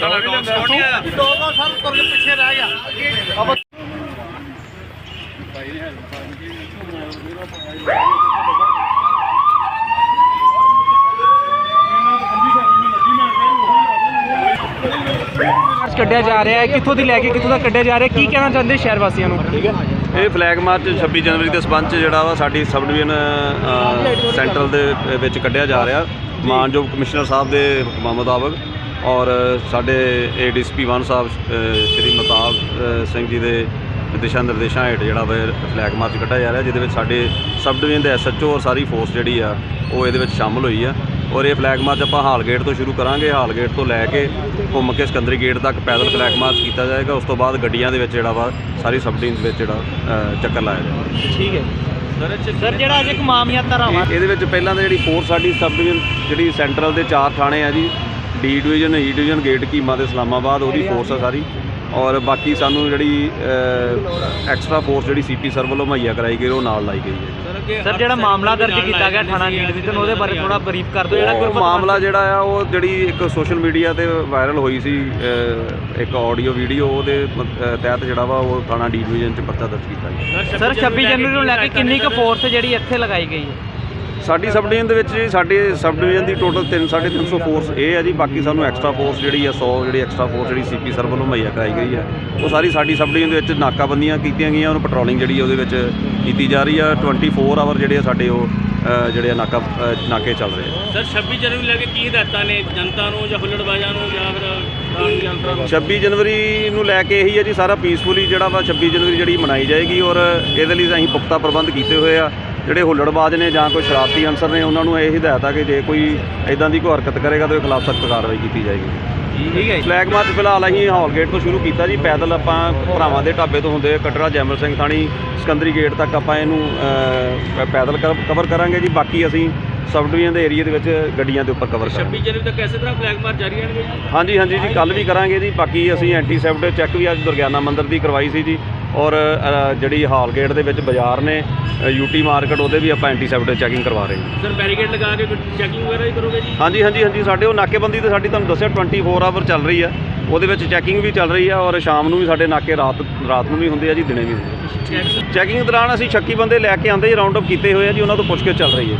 ਤੁਹਾਡਾ dog spot ਨਹੀਂ ਆਇਆ ਡੋਗਾ ਸਰ ਤੁਰ ਕੇ ਪਿੱਛੇ ਰਹਿ ਗਿਆ ਅਬ ਮਾਰਚ ਕੱਢਿਆ ਜਾ ਰਿਹਾ ਹੈ। ਕਿੱਥੋਂ ਦੀ ਲੈ ਕੇ ਕਿੱਥੋਂ ਤੱਕ ਕੱਢਿਆ ਜਾ ਰਿਹਾ ਕੀ ਕਹਿਣਾ ਚਾਹੁੰਦੇ ਸ਼ਹਿਰ ਵਾਸੀਆਂ ਨੂੰ? ਇਹ ਫਲੈਗ ਮਾਰਚ 26 ਜਨਵਰੀ ਦੇ ਸਬੰਧ 'ਚ ਜਿਹੜਾ ਵਾ ਸਾਡੀ ਸਬ ਡਿਵੀਜ਼ਨ ਅ, ਸੈਂਟਰਲ ਦੇ ਵਿੱਚ ਕੱਢਿਆ ਜਾ ਰਿਹਾ। ਮਾਨਯੋਗ ਕਮਿਸ਼ਨਰ ਸਾਹਿਬ ਦੇ ਹੁਕਮਾਂ ਮੁਤਾਬਕ ਔਰ ਸਾਡੇ ਏਡੀਸੀਪੀ ਵਨ ਸਾਹਿਬ ਸ਼੍ਰੀ ਮਤਾਬ ਸਿੰਘ ਜੀ ਦੇ ਦਿਸ਼ਾ ਨਿਰਦੇਸ਼ਾਂ ਹੇਠ ਜਿਹੜਾ ਵਾ ਫਲੈਗ ਮਾਰਚ ਕੱਢਿਆ ਜਾ ਰਿਹਾ ਜਿਹਦੇ ਵਿੱਚ ਸਾਡੇ ਸਬ ਡਿਵੀਜ਼ਨ ਦੇ ਐਸਐਚਓ ਔਰ ਸਾਰੀ ਫੋਰਸ ਜਿਹੜੀ ਆ ਉਹ ਇਹਦੇ ਵਿੱਚ ਸ਼ਾਮਲ ਹੋਈ ਆ। ਔਰ ਇਹ ਫਲੈਗ ਮਾਰਚ ਆਪਾਂ ਹਾਲ ਗੇਟ ਤੋਂ ਸ਼ੁਰੂ ਕਰਾਂਗੇ ਹਾਲ ਗੇਟ ਤੋਂ ਲੈ ਕੇ ਘੁੰਮ ਕੇ ਸਿਕੰਦਰੀ ਗੇਟ ਤੱਕ ਪੈਦਲ ਫਲੈਗ ਮਾਰਚ ਕੀਤਾ ਜਾਏਗਾ ਉਸ ਤੋਂ ਬਾਅਦ ਗੱਡੀਆਂ ਦੇ ਵਿੱਚ ਜਿਹੜਾ ਵਾ ਸਾਰੀ ਸਬ ਡਿਵੀਜ਼ਨ ਵਿੱਚ ਜਿਹੜਾ ਚੱਕਰ ਲਾਇਆ ਜਾਏਗਾ। ਠੀਕ ਹੈ। ਸਰ ਜਿਹੜਾ ਅੱਜ ਇੱਕ ਮਾਮੀਆ ਧਾਰਾਵਾਂ ਇਹ- ਇਹਦੇ ਵਿੱਚ ਪਹਿਲਾਂ ਤਾਂ ਜਿਹੜੀ ਫੋਰਸ ਸਾਡੀ ਸਬ ਡਿਵੀਜ਼ਨ ਜਿਹੜੀ ਸੈਂਟਰਲ ਦੇ ਚਾਰ ਥਾਣੇ ਆ ਜੀ D division E division gate keema ਤੇ ਇਸਲਾਮਾਬਾਦ ਉਹਦੀ ਫੋਰਸ ਆ ਸਾਰੀ। ਔਰ ਬਾਕੀ ਸਾਨੂੰ ਜਿਹੜੀ ਐਕਸਟਰਾ ਫੋਰਸ ਜਿਹੜੀ ਸੀਪੀ ਸਰ ਵੱਲੋਂ ਮੁਹੱਈਆ ਕਰਾਈ ਗਈ ਉਹ ਨਾਲ ਲਾਈ ਗਈ ਹੈ। ਸਰ ਜਿਹੜਾ ਮਾਮਲਾ ਦਰਜ ਕੀਤਾ ਗਿਆ ਥਾਣਾ ਨੀਲ ਵਿਜਨ ਉਹਦੇ ਬਾਰੇ ਥੋੜਾ ਬਰੀਫ ਕਰ ਦਿਓ ਜਿਹੜਾ ਗੁਰਪਤ ਮਾਮਲਾ ਜਿਹੜਾ ਆ ਉਹ ਜਿਹੜੀ ਇੱਕ ਸੋਸ਼ਲ ਮੀਡੀਆ ਤੇ ਵਾਇਰਲ ਹੋਈ ਸੀ ਇੱਕ ਆਡੀਓ ਵੀਡੀਓ ਉਹਦੇ ਤਹਿਤ ਜਿਹੜਾ ਵਾ ਉਹ ਥਾਣਾ ਡੀ ਡਿਵੀਜ਼ਨ ਚ ਪਰਚਾ ਦਰਜ ਕੀਤਾ ਗਿਆ। ਸਰ 26 ਜਨਵਰੀ ਨੂੰ ਲੈ ਕੇ ਕਿੰਨੀ ਕੁ ਫੋਰਸ ਜਿਹੜੀ ਇੱਥੇ ਲਗਾਈ ਗਈ ਹੈ? ਸਾਡੀ ਸਬ ਡਿਵੀਜ਼ਨ ਦੇ ਵਿੱਚ ਜੀ ਸਾਡੇ ਸਬ ਡਿਵੀਜ਼ਨ ਦੀ ਟੋਟਲ 3 350 ਫੋਰਸ ਇਹ ਹੈ ਜੀ ਬਾਕੀ ਸਾਨੂੰ ਐਕਸਟਰਾ ਫੋਰਸ ਜਿਹੜੀ ਆ 100 ਜਿਹੜੀ ਐਕਸਟਰਾ ਫੋਰਸ ਜਿਹੜੀ ਸੀਪੀ ਸਰ ਵੱਲੋਂ ਮੁਹੱਈਆ ਕਰਾਈ ਗਈ ਹੈ ਉਹ ਸਾਰੀ ਸਾਡੀ ਸਬ ਡਿਵੀਜ਼ਨ ਦੇ ਵਿੱਚ ਨਾਕਾਬੰਦੀਆਂ ਕੀਤੀਆਂ ਗਈਆਂ ਉਹਨੂੰ ਪੈਟਰੋਲਿੰਗ ਜਿਹੜੀ ਆ ਉਹਦੇ ਵਿੱਚ ਕੀਤੀ ਜਾ ਰਹੀ ਆ। 24 ਆਵਰ ਜਿਹੜੇ ਆ ਸਾਡੇ ਉਹ ਜਿਹੜੇ ਨਾਕਾ ਨਾਕੇ ਚੱਲ ਰਹੇ ਆ। ਸਰ 26 ਜਨਵਰੀ ਨੂੰ ਲੈ ਕੇ ਕੀ ਹਦਾਇਤਾਂ ਨੇ? ਜਨਤਾ ਨੂੰ ਜਾਂ ਹੁੱਲੜਬਾਜ਼ਾਂ ਨੂੰ ਜਾਂ ਫਿਰ ਕਾਨੂੰਨੀ ਯੰਤਰਾਂ ਨੂੰ? 26 ਜਨਵਰੀ ਨੂੰ ਲੈ ਕੇ ਇਹੀ ਹੈ ਜੀ ਸਾਰਾ ਪੀਸਫੁਲੀ ਜਿਹੜਾ ਵਾ 26 ਜਨਵਰੀ ਜਿਹੜੀ ਮਨਾਈ ਜਾਏਗੀ ਔਰ ਇਹਦੇ ਲਈ ਅਸੀਂ ਪੁਖਤਾ ਪ੍ਰਬੰਧ ਕੀਤੇ ਹੋਏ ਆ। ਜਿਹੜੇ ਹੁੱਲੜਬਾਜ਼ ਨੇ ਜਾਂ ਕੋਈ ਸ਼ਰਾਰਤੀ ਅਨਸਰ ਨੇ ਉਹਨਾਂ ਨੂੰ ਇਹ ਹਦਾਇਤ ਆ ਕਿ ਜੇ ਕੋਈ ਇਦਾਂ ਦੀ ਕੋਈ ਹਰਕਤ ਕਰੇਗਾ ਤਾਂ ਉਹਦੇ ਖਿਲਾਫ ਸਖਤ ਕਾਰਵਾਈ ਕੀਤੀ ਜਾਏਗੀ। ਠੀਕ ਹੈ ਫਲੈਗ ਮਾਰਚ ਫਿਲਹਾਲ ਅਸੀਂ ਹਾਲ ਗੇਟ ਤੋਂ ਸ਼ੁਰੂ ਕੀਤਾ ਜੀ। ਪੈਦਲ ਆਪਾਂ ਭਰਾਵਾਂ ਦੇ ਢਾਬੇ ਤੋਂ ਹੁੰਦੇ ਕਟਰਾ ਜੈਮਲ ਸਿੰਘ ਥਾਣੀ ਸਿਕੰਦਰੀ ਗੇਟ ਤੱਕ ਆਪਾਂ ਇਹਨੂੰ ਅ, ਪੈਦਲ ਕਵਰ ਕਰਾਂਗੇ ਜੀ। ਬਾਕੀ ਅਸੀਂ ਸਬ ਡਿਵੀਜ਼ਨ ਦੇ ਏਰੀਆ ਦੇ ਵਿੱਚ ਗੱਡੀਆਂ ਦੇ ਉੱਪਰ ਕਵਰ ਕਰਾਂਗੇ। 26 ਜਨਵਰੀ ਤੱਕ ਇਸੇ ਤਰ੍ਹਾਂ ਫਲੈਗ ਮਾਰਚ ਜਾਰੀ ਰਹਿਣਗੇ ਹਾਂਜੀ ਹਾਂਜੀ ਜੀ। ਕੱਲ ਵੀ ਕਰਾਂਗੇ ਜੀ। ਬਾਕੀ ਅਸੀਂ ਐਂਟੀ ਸੈਫਟ ਚੈੱਕ ਵੀ ਅੱਜ ਦੁਰਗਿਆਨਾ ਮੰਦਿਰ ਦੀ ਕਰਵਾਈ ਸੀ ਜੀ। ਔਰ ਜਿਹੜੀ ਹਾਲ ਗੇਟ ਦੇ ਵਿੱਚ ਬਾਜ਼ਾਰ ਨੇ ਯੂਟੀ ਮਾਰਕੀਟ ਉਹਦੇ ਵੀ ਆਪਾਂ ਐਂਟੀ ਸੈਫਟ ਚੈਕਿੰਗ ਕਰਵਾ ਰਹੇ ਹਾਂ। ਸਰ ਬੈਰੀਕੇਡ ਲਗਾ ਕੇ ਚੈਕਿੰਗ ਵਗੈਰਾ ਵੀ ਕਰੋਗੇ ਜੀ? ਹਾਂਜੀ ਹਾਂਜੀ ਹਾਂਜੀ ਸਾਡੇ ਉਹ ਨਾਕੇਬੰਦੀ ਤੇ ਸਾਡੀ ਤੁਹਾਨੂੰ ਦੱਸਿਆ 24 ਆਵਰ ਚੱਲ ਰਹੀ ਆ। ਉਹਦੇ ਵਿੱਚ ਚੈਕਿੰਗ ਵੀ ਚੱਲ ਰਹੀ ਆ ਔਰ ਸ਼ਾਮ ਨੂੰ ਵੀ ਸਾਡੇ ਨਾਕੇ ਰਾਤ ਰਾਤ ਨੂੰ ਵੀ ਹੁੰਦੇ ਆ ਜੀ ਦਿਨੇ ਵੀ ਹੁੰਦੇ ਆ। ਚੈਕਿੰਗ ਦੌਰਾਨ ਅਸੀਂ ਸ਼ੱਕੀ ਬੰਦੇ ਲੈ ਕੇ ਆਂਦੇ ਜੀ ਰਾਉਂਡ ਅਪ ਕੀਤੇ ਹੋਏ ਆ ਜੀ ਉਹਨਾਂ ਤੋਂ ਪੁੱਛ ਕੇ ਚੱਲ ਰਹੀ ਹੈ